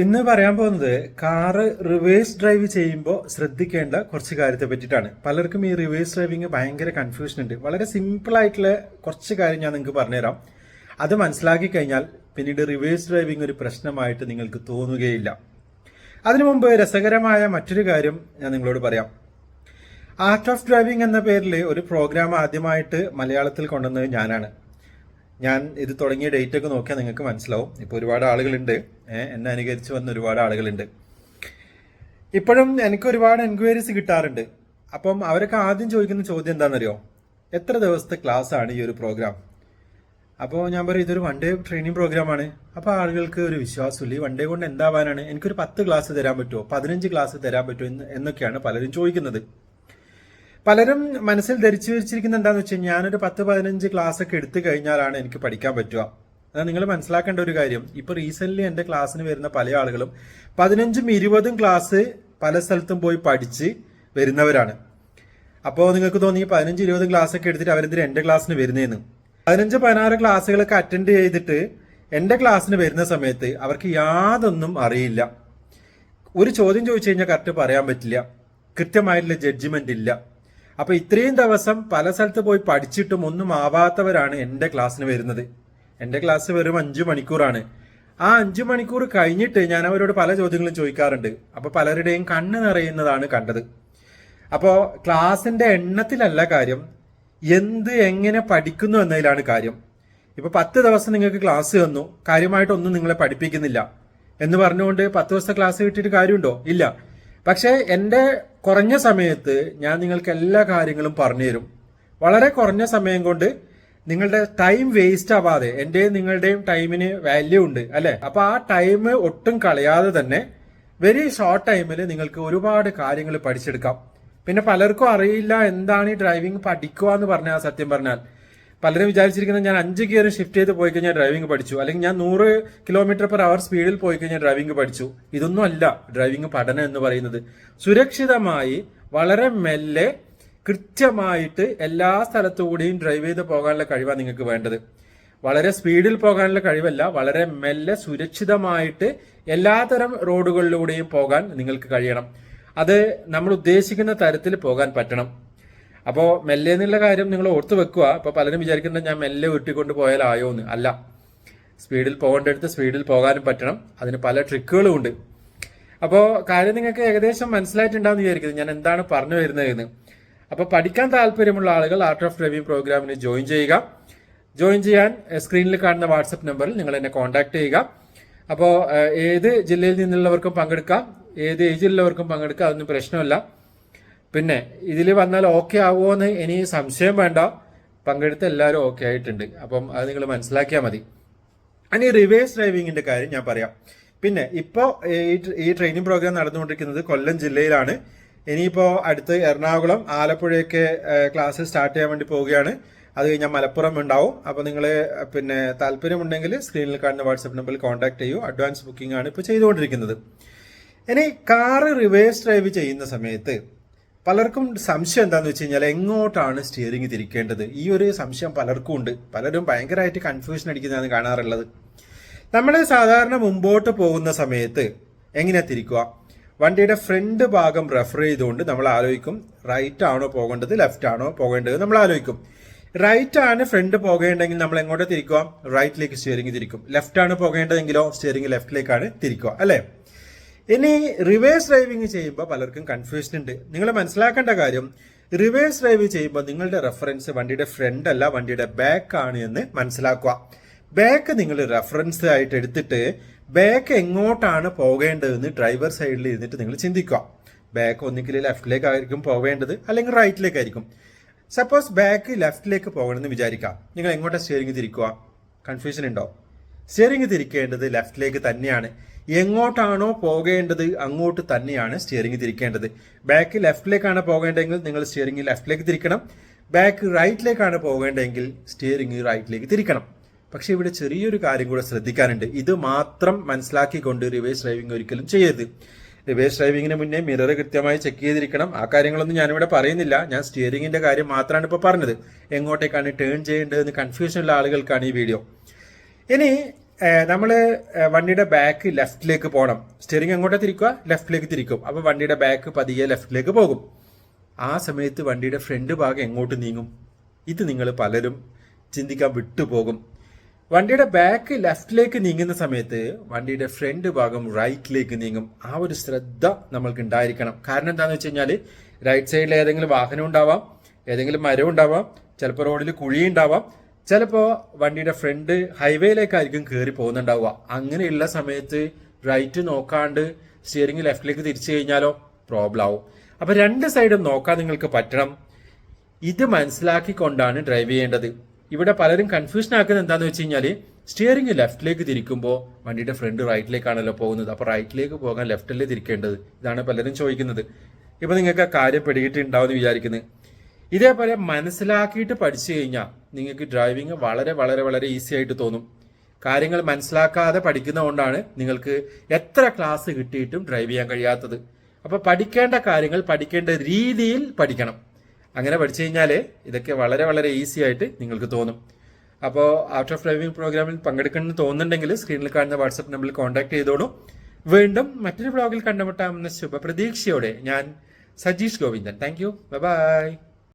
ഇന്ന് പറയാൻ പോകുന്നത് കാറ് റിവേഴ്സ് ഡ്രൈവ് ചെയ്യുമ്പോൾ ശ്രദ്ധിക്കേണ്ട കുറച്ച് കാര്യത്തെ പറ്റിയിട്ടാണ്. പലർക്കും ഈ റിവേഴ്സ് ഡ്രൈവിങ് ഭയങ്കര കൺഫ്യൂഷൻ ഉണ്ട്. വളരെ സിമ്പിൾ ആയിട്ടുള്ള കുറച്ച് കാര്യം ഞാൻ നിങ്ങൾക്ക് പറഞ്ഞുതരാം. അത് മനസ്സിലാക്കി കഴിഞ്ഞാൽ പിന്നീട് റിവേഴ്സ് ഡ്രൈവിംഗ് ഒരു പ്രശ്നമായിട്ട് നിങ്ങൾക്ക് തോന്നുകയില്ല. അതിനു മുമ്പ് രസകരമായ മറ്റൊരു കാര്യം ഞാൻ നിങ്ങളോട് പറയാം. ആർട്ട് ഓഫ് ഡ്രൈവിംഗ് എന്ന പേരിൽ ഒരു പ്രോഗ്രാം ആദ്യമായിട്ട് മലയാളത്തിൽ കൊണ്ടുവന്നത് ഞാനാണ്. ഞാൻ ഇത് തുടങ്ങിയ ഡേറ്റ് ഒക്കെ നോക്കിയാൽ നിങ്ങൾക്ക് മനസ്സിലാവും. ഇപ്പോൾ ഒരുപാട് ആളുകളുണ്ട്. എന്നെ അനുകരിച്ച് വന്ന ഒരുപാട് ആളുകളുണ്ട്. ഇപ്പോഴും എനിക്ക് ഒരുപാട് എൻക്വയറീസ് കിട്ടാറുണ്ട്. അപ്പം അവരൊക്കെ ആദ്യം ചോദിക്കുന്ന ചോദ്യം എന്താണെന്നറിയോ? എത്ര ദിവസത്തെ ക്ലാസ് ആണ് ഈ ഒരു പ്രോഗ്രാം അപ്പോൾ ഞാൻ പറയും ഇതൊരു വൺ ഡേ ട്രെയിനിങ് പ്രോഗ്രാമാണ് അപ്പോൾ ആളുകൾക്ക് ഒരു വിശ്വാസമില്ല. ഈ വൺ ഡേ കൊണ്ട് എന്താവാനാണ്? എനിക്കൊരു പത്ത് ക്ലാസ് തരാൻ പറ്റുമോ? പതിനഞ്ച് ക്ലാസ് തരാൻ പറ്റുമോ എന്നൊക്കെയാണ് പലരും ചോദിക്കുന്നത്. പലരും മനസ്സിൽ ധരിച്ചു വെച്ചിരിക്കുന്ന എന്താന്ന് വെച്ചാൽ ഞാനൊരു പത്ത് പതിനഞ്ച് ക്ലാസ് ഒക്കെ എടുത്തു കഴിഞ്ഞാലാണ് എനിക്ക് പഠിക്കാൻ പറ്റുക. അത് നിങ്ങൾ മനസ്സിലാക്കേണ്ട ഒരു കാര്യം. ഇപ്പൊ റീസെന്റ് എന്റെ ക്ലാസ്സിന് വരുന്ന പല ആളുകളും പതിനഞ്ചും ഇരുപതും ക്ലാസ് പല സ്ഥലത്തും പോയി പഠിച്ച് വരുന്നവരാണ്. അപ്പോൾ നിങ്ങൾക്ക് തോന്നി പതിനഞ്ച് ഇരുപത് ക്ലാസ് ഒക്കെ എടുത്തിട്ട് അവരെന്തിന് എന്റെ ക്ലാസ്സിന് വരുന്നതെന്ന് പതിനഞ്ച് പതിനാറ് ക്ലാസ്സുകളൊക്കെ അറ്റൻഡ് ചെയ്തിട്ട് എന്റെ ക്ലാസ്സിന് വരുന്ന സമയത്ത് അവർക്ക് യാതൊന്നും അറിയില്ല. ഒരു ചോദ്യം ചോദിച്ചു കഴിഞ്ഞാൽ കറക്റ്റ് പറയാൻ പറ്റില്ല. കൃത്യമായിട്ടുള്ള ജഡ്ജ്മെന്റ് ഇല്ല. അപ്പൊ ഇത്രയും ദിവസം പല സ്ഥലത്ത് പോയി പഠിച്ചിട്ടും ഒന്നും ആവാത്തവരാണ് എന്റെ ക്ലാസ്സിന് വരുന്നത്. എന്റെ ക്ലാസ് വെറും അഞ്ചു മണിക്കൂറാണ്. ആ അഞ്ചു മണിക്കൂർ കഴിഞ്ഞിട്ട് ഞാൻ അവരോട് പല ചോദ്യങ്ങളും ചോദിക്കാറുണ്ട്. അപ്പൊ പലരുടെയും കണ്ണ് നിറയുന്നതാണ് കണ്ടത്. അപ്പോ ക്ലാസിന്റെ എണ്ണത്തിലല്ല കാര്യം എന്ത് എങ്ങനെ പഠിക്കുന്നു എന്നതിലാണ് കാര്യം. ഇപ്പൊ പത്ത് ദിവസം നിങ്ങൾക്ക് ക്ലാസ് തന്നു കാര്യമായിട്ടൊന്നും നിങ്ങളെ പഠിപ്പിക്കുന്നില്ല. എന്ന് പറഞ്ഞുകൊണ്ട് പത്ത് ദിവസത്തെ ക്ലാസ് കിട്ടിയിട്ട് കാര്യമുണ്ടോ? ഇല്ല. പക്ഷേ എന്റെ കുറഞ്ഞ സമയത്ത് ഞാൻ നിങ്ങൾക്ക് എല്ലാ കാര്യങ്ങളും പറഞ്ഞുതരും. വളരെ കുറഞ്ഞ സമയം കൊണ്ട് നിങ്ങളുടെ ടൈം വേസ്റ്റ് ആവാതെ എന്റെയും നിങ്ങളുടെയും ടൈമിന് വാല്യൂ ഉണ്ട് അല്ലെ? അപ്പൊ ആ ടൈം ഒട്ടും കളയാതെ തന്നെ വെരി ഷോർട്ട് ടൈമിൽ നിങ്ങൾക്ക് ഒരുപാട് കാര്യങ്ങൾ പഠിച്ചെടുക്കാം. പിന്നെ പലർക്കും അറിയില്ല എന്താണ് ഈ ഡ്രൈവിംഗ് പഠിക്കുക എന്ന് പറഞ്ഞാൽ സത്യം പറഞ്ഞാൽ. പലരും വിചാരിച്ചിരിക്കുന്നത് ഞാൻ അഞ്ച് ഗിയർ ഷിഫ്റ്റ് ചെയ്ത് പോയി കഴിഞ്ഞാൽ ഡ്രൈവിംഗ് പഠിച്ചു. അല്ലെങ്കിൽ ഞാൻ നൂറ് കിലോമീറ്റർ പെർ അവർ സ്പീഡിൽ പോയി കഴിഞ്ഞാൽ ഡ്രൈവിംഗ് പഠിച്ചു. ഇതൊന്നും അല്ല ഡ്രൈവിംഗ് പഠനം എന്ന് പറയുന്നത്. സുരക്ഷിതമായി വളരെ മെല്ലെ കൃത്യമായിട്ട് എല്ലാ സ്ഥലത്തുകൂടിയും ഡ്രൈവ് ചെയ്ത് പോകാനുള്ള കഴിവാണ് നിങ്ങൾക്ക് വേണ്ടത്. വളരെ സ്പീഡിൽ പോകാനുള്ള കഴിവല്ല വളരെ മെല്ലെ സുരക്ഷിതമായിട്ട് എല്ലാതരം റോഡുകളിലൂടെയും പോകാൻ നിങ്ങൾക്ക് കഴിയണം. അത് നമ്മൾ ഉദ്ദേശിക്കുന്ന തരത്തിൽ പോകാൻ പറ്റണം. അപ്പോൾ മെല്ലെ എന്നുള്ള കാര്യം നിങ്ങൾ ഓർത്ത് വെക്കുക. അപ്പോൾ പലരും വിചാരിക്കുന്നത് ഞാൻ മെല്ലെ വീട്ടിക്കൊണ്ട് പോയാലായോ എന്ന് അല്ല. സ്പീഡിൽ പോകേണ്ടടുത്ത് സ്പീഡിൽ പോകാനും പറ്റണം. അതിന് പല ട്രിക്കുകളും ഉണ്ട്. അപ്പോൾ കാര്യം നിങ്ങൾക്ക് ഏകദേശം മനസ്സിലായിട്ടുണ്ടാവും വിചാരിക്കുന്നത് ഞാൻ എന്താണ് പറഞ്ഞു വരുന്നതെന്ന്. അപ്പോൾ പഠിക്കാൻ താല്പര്യമുള്ള ആളുകൾ ആർട്ട് ഓഫ് ഡ്രൈവിംഗ് പ്രോഗ്രാമിന് ജോയിൻ ചെയ്യുക. ജോയിൻ ചെയ്യാൻ സ്ക്രീനിൽ കാണുന്ന വാട്സപ്പ് നമ്പറിൽ നിങ്ങൾ എന്നെ കോൺടാക്ട് ചെയ്യുക. അപ്പോൾ ഏത് ജില്ലയിൽ നിന്നുള്ളവർക്കും പങ്കെടുക്കാം. ഏത് ഏജിലുള്ളവർക്കും പങ്കെടുക്കാം. അതൊന്നും പ്രശ്നമല്ല. പിന്നെ ഇതിൽ വന്നാൽ ഓക്കെ ആവുമോ എന്ന് ഇനി സംശയം വേണ്ട. പങ്കെടുത്ത എല്ലാവരും ഓക്കെ ആയിട്ടുണ്ട്. അപ്പം അത് നിങ്ങൾ മനസ്സിലാക്കിയാൽ മതി. ഇനി റിവേഴ്സ് ഡ്രൈവിങ്ങിന്റെ കാര്യം ഞാൻ പറയാം. പിന്നെ ഇപ്പോൾ ഈ ട്രെയിനിങ് പ്രോഗ്രാം നടന്നുകൊണ്ടിരിക്കുന്നത് കൊല്ലം ജില്ലയിലാണ്. ഇനിയിപ്പോൾ അടുത്ത് എറണാകുളം ആലപ്പുഴയൊക്കെ ക്ലാസ് സ്റ്റാർട്ട് ചെയ്യാൻ വേണ്ടി പോവുകയാണ്. അത് കഴിഞ്ഞാൽ മലപ്പുറം ഉണ്ടാവും. അപ്പോൾ നിങ്ങൾ പിന്നെ താല്പര്യമുണ്ടെങ്കിൽ സ്ക്രീനിൽ കാണുന്ന വാട്സപ്പ് നമ്പറിൽ കോൺടാക്ട് ചെയ്യൂ. അഡ്വാൻസ് ബുക്കിംഗ് ആണ് ഇപ്പോൾ ചെയ്തുകൊണ്ടിരിക്കുന്നത്. ഇനി കാറ് റിവേഴ്സ് ഡ്രൈവ് ചെയ്യുന്ന സമയത്ത് പലർക്കും സംശയം എന്താണെന്ന് വെച്ച് കഴിഞ്ഞാൽ എങ്ങോട്ടാണ് സ്റ്റിയറിംഗ് തിരിക്കേണ്ടത്? ഈ ഒരു സംശയം പലർക്കും ഉണ്ട്. പലരും ഭയങ്കരമായിട്ട് കൺഫ്യൂഷൻ അടിക്കുന്നതാണ് കാണാറുള്ളത്. നമ്മൾ സാധാരണ മുമ്പോട്ട് പോകുന്ന സമയത്ത് എങ്ങനെയാണ് തിരിക്കുക? വണ്ടിയുടെ ഫ്രണ്ട് ഭാഗം റെഫർ ചെയ്തുകൊണ്ട് നമ്മൾ ആലോചിക്കും റൈറ്റ് ആണോ പോകേണ്ടത് ലെഫ്റ്റ് ആണോ പോകേണ്ടത് നമ്മൾ ആലോചിക്കും. റൈറ്റ് ആണ് ഫ്രണ്ട് പോകേണ്ടെങ്കിൽ നമ്മൾ എങ്ങോട്ട് തിരിക്കുക? റൈറ്റിലേക്ക് സ്റ്റിയറിംഗ് തിരിക്കും. ലെഫ്റ്റ് ആണ് പോകേണ്ടതെങ്കിലോ സ്റ്റിയറിംഗ് ലെഫ്റ്റിലേക്കാണ് തിരിക്കുക അല്ലേ? ഇനി റിവേഴ്സ് ഡ്രൈവിംഗ് ചെയ്യുമ്പോൾ പലർക്കും കൺഫ്യൂഷൻ ഉണ്ട്. നിങ്ങൾ മനസ്സിലാക്കേണ്ട കാര്യം റിവേഴ്സ് ഡ്രൈവ് ചെയ്യുമ്പോൾ നിങ്ങളുടെ റെഫറൻസ് വണ്ടിയുടെ ഫ്രണ്ട് അല്ല വണ്ടിയുടെ ബാക്ക് ആണ് എന്ന് മനസ്സിലാക്കുക. ബാക്ക് നിങ്ങൾ റെഫറൻസ് ആയിട്ട് എടുത്തിട്ട് ബാക്ക് എങ്ങോട്ടാണ് പോകേണ്ടതെന്ന് ഡ്രൈവർ സൈഡിൽ ഇരുന്നിട്ട് നിങ്ങൾ ചിന്തിക്കുക. ബാക്ക് ഒന്നുകിൽ ലെഫ്റ്റിലേക്കായിരിക്കും പോകേണ്ടത് അല്ലെങ്കിൽ റൈറ്റിലേക്കായിരിക്കും സപ്പോസ് ബാക്ക് ലെഫ്റ്റിലേക്ക് പോകണമെന്ന് വിചാരിക്കാം. നിങ്ങൾ എങ്ങോട്ടാണ് സ്റ്റിയറിംഗ് തിരിക്കുക കൺഫ്യൂഷൻ ഉണ്ടോ? സ്റ്റിയറിംഗ് തിരിക്കേണ്ടത് ലെഫ്റ്റിലേക്ക് തന്നെയാണ്. എങ്ങോട്ടാണോ പോകേണ്ടത് അങ്ങോട്ട് തന്നെയാണ് സ്റ്റിയറിംഗ് തിരിക്കേണ്ടത്. ബാക്ക് ലെഫ്റ്റിലേക്കാണ് പോകേണ്ടതെങ്കിൽ നിങ്ങൾ സ്റ്റിയറിംഗ് ലെഫ്റ്റിലേക്ക് തിരിക്കണം. ബാക്ക് റൈറ്റിലേക്കാണ് പോകേണ്ടതെങ്കിൽ സ്റ്റിയറിംഗ് റൈറ്റിലേക്ക് തിരിക്കണം. പക്ഷെ ഇവിടെ ചെറിയൊരു കാര്യം കൂടെ ശ്രദ്ധിക്കാനുണ്ട്. ഇത് മാത്രം മനസ്സിലാക്കിക്കൊണ്ട് റിവേഴ്സ് ഡ്രൈവിംഗ് ഒരിക്കലും ചെയ്യരുത്. റിവേഴ്സ് ഡ്രൈവിംഗിന് മുന്നേ മിറർ കൃത്യമായി ചെക്ക് ചെയ്തിരിക്കണം. ആ കാര്യങ്ങളൊന്നും ഞാനിവിടെ പറയുന്നില്ല. ഞാൻ സ്റ്റിയറിംഗിന്റെ കാര്യം മാത്രമാണ് ഇപ്പോൾ പറഞ്ഞത്. എങ്ങോട്ടേക്കാണ് ടേൺ ചെയ്യേണ്ടതെന്ന് കൺഫ്യൂഷൻ ഉള്ള ആളുകൾക്കാണ് ഈ വീഡിയോ ഇനി നമ്മൾ വണ്ടിയുടെ ബാക്ക് ലെഫ്റ്റിലേക്ക് പോകണം സ്റ്റിയറിംഗ് എങ്ങോട്ടാ തിരിക്കുക ലെഫ്റ്റിലേക്ക് തിരിക്കും. അപ്പോൾ വണ്ടിയുടെ ബാക്ക് പതിയെ ലെഫ്റ്റിലേക്ക് പോകും. ആ സമയത്ത് വണ്ടിയുടെ ഫ്രണ്ട് ഭാഗം എങ്ങോട്ട് നീങ്ങും? ഇത് നിങ്ങൾ പലരും ചിന്തിക്കാൻ വിട്ടുപോകും. വണ്ടിയുടെ ബാക്ക് ലെഫ്റ്റിലേക്ക് നീങ്ങുന്ന സമയത്ത് വണ്ടിയുടെ ഫ്രണ്ട് ഭാഗം റൈറ്റിലേക്ക് നീങ്ങും. ആ ഒരു ശ്രദ്ധ നമ്മൾക്ക് ഉണ്ടായിരിക്കണം. കാരണം എന്താണെന്ന് വെച്ച് കഴിഞ്ഞാൽ റൈറ്റ് സൈഡിൽ ഏതെങ്കിലും വാഹനം ഉണ്ടാവാം ഏതെങ്കിലും മരം ഉണ്ടാവാം ചിലപ്പോൾ റോഡിൽ കുഴി ഉണ്ടാവാം ചിലപ്പോൾ വണ്ടിയുടെ ഫ്രണ്ട് ഹൈവേയിലേക്കായിരിക്കും കയറി പോകുന്നുണ്ടാവുക. അങ്ങനെയുള്ള സമയത്ത് റൈറ്റ് നോക്കാണ്ട് സ്റ്റിയറിംഗ് ലെഫ്റ്റിലേക്ക് തിരിച്ചു കഴിഞ്ഞാലോ പ്രോബ്ലം ആവും. അപ്പോൾ രണ്ട് സൈഡും നോക്കാൻ നിങ്ങൾക്ക് പറ്റണം. ഇത് മനസ്സിലാക്കിക്കൊണ്ടാണ് ഡ്രൈവ് ചെയ്യേണ്ടത്. ഇവിടെ പലരും കൺഫ്യൂഷൻ ആക്കുന്നത് എന്താണെന്ന് വെച്ച് കഴിഞ്ഞാൽ സ്റ്റിയറിംഗ് ലെഫ്റ്റിലേക്ക് തിരിക്കുമ്പോൾ വണ്ടിയുടെ ഫ്രണ്ട് റൈറ്റിലേക്കാണല്ലോ പോകുന്നത്. അപ്പോൾ റൈറ്റിലേക്ക് പോകാൻ ലെഫ്റ്റല്ലേ തിരിക്കേണ്ടത്? ഇതാണ് പലരും ചോദിക്കുന്നത്. ഇപ്പോൾ നിങ്ങൾക്ക് കാര്യം പിടികിട്ടുണ്ടാവും എന്ന് വിചാരിക്കുന്നത് ഇതേപോലെ മനസ്സിലാക്കിയിട്ട് പഠിച്ചു കഴിഞ്ഞാൽ നിങ്ങൾക്ക് ഡ്രൈവിംഗ് വളരെ വളരെ വളരെ ഈസി ആയിട്ട് തോന്നും. കാര്യങ്ങൾ മനസ്സിലാക്കാതെ പഠിക്കുന്നതുകൊണ്ടാണ് നിങ്ങൾക്ക് എത്ര ക്ലാസ് കിട്ടിയിട്ടും ഡ്രൈവ് ചെയ്യാൻ കഴിയാത്തത്. അപ്പോൾ പഠിക്കേണ്ട കാര്യങ്ങൾ പഠിക്കേണ്ട രീതിയിൽ പഠിക്കണം. അങ്ങനെ പഠിച്ചു കഴിഞ്ഞാൽ ഇതൊക്കെ വളരെ വളരെ ഈസി ആയിട്ട് നിങ്ങൾക്ക് തോന്നും. അപ്പോൾ ഓഫ് ഡ്രൈവിംഗ് പ്രോഗ്രാമിൽ പങ്കെടുക്കണമെന്ന് തോന്നുന്നുണ്ടെങ്കിൽ സ്ക്രീനിൽ കാണുന്ന വാട്സപ്പ് നമ്പറിൽ കോൺടാക്ട് ചെയ്തോളൂ. വീണ്ടും മറ്റൊരു ബ്ലോഗിൽ കണ്ടുമുട്ടാമെന്ന ശുഭപ്രതീക്ഷയോടെ ഞാൻ Sajeesh Govindan. Thank you bye